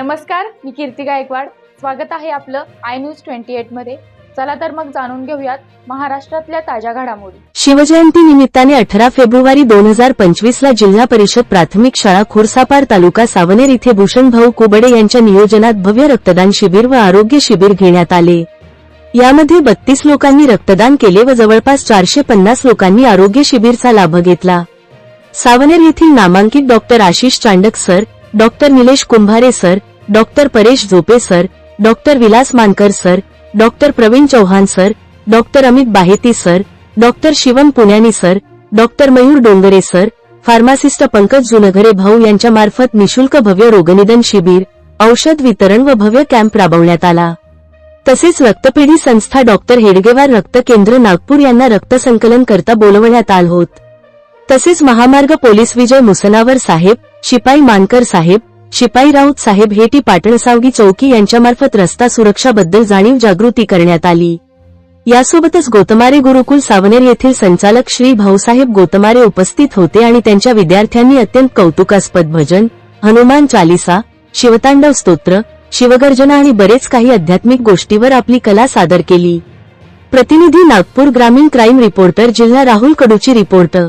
नमस्कार मी कीर्ती गायकवाड. स्वागत आहे आपलं आय न्यूज ट्वेंटी एटमध्ये. चला तर मग जाणून घेऊयात महाराष्ट्रातल्या ताज्या घडामोडी. शिवजयंती निमित्ताने अठरा फेब्रुवारी दोन हजार पंचवीस ला जिल्हा परिषद प्राथमिक शाळा खोरसापार तालुका सावनेर इथे भूषणभाऊ कुबडे यांच्या नियोजनात भव्य रक्तदान शिबिर व आरोग्य शिबिर घेण्यात आले. यामध्ये बत्तीस लोकांनी रक्तदान केले व जवळपास चारशे पन्नास लोकांनी आरोग्य शिबिरचा लाभ घेतला. सावनेर येथील नामांकित doctor Ashish Chandak sir doctor Nilesh Kumbhare sir doctor Paresh Zope sir doctor Vilas Mankar sir doctor Pravin Chauhan sir doctor Amit Baheti sir doctor Shivam Punyani sir doctor Mayur Dongre sir pharmacist Pankaj Junghare भाऊ यांच्या मार्फत निशुल्क भव्य रोगनिधन शिबिर औषध वितरण व भव्य कॅम्प राबवण्यात आला. तसेच रक्तपेढी संस्था डॉक्टर हेडगेवार रक्त केंद्र नागपूर यांना रक्त संकलन करता बोलवण्यात आल होत. तसेच महामार्ग पोलीस विजय मुसनावर साहेब शिपाई मानकर साहेब शिपाई राऊत साहेब हे टी पाटणसावगी चौकी यांच्यामार्फत रस्ता सुरक्षाबद्दल जाणीव जागृती करण्यात आली. यासोबतच गोतमारे गुरुकुल सावनेर येथील संचालक श्री भाऊसाहेब गोतमारे उपस्थित होते आणि त्यांच्या विद्यार्थ्यांनी अत्यंत कौतुकास्पद भजन हनुमान चालिसा शिवतांडव स्तोत्र शिवगर्जना आणि बरेच काही आध्यात्मिक गोष्टीवर आपली कला सादर केली. प्रतिनिधी नागपूर ग्रामीण क्राईम रिपोर्टर जिल्हा राहुल कडूची रिपोर्टर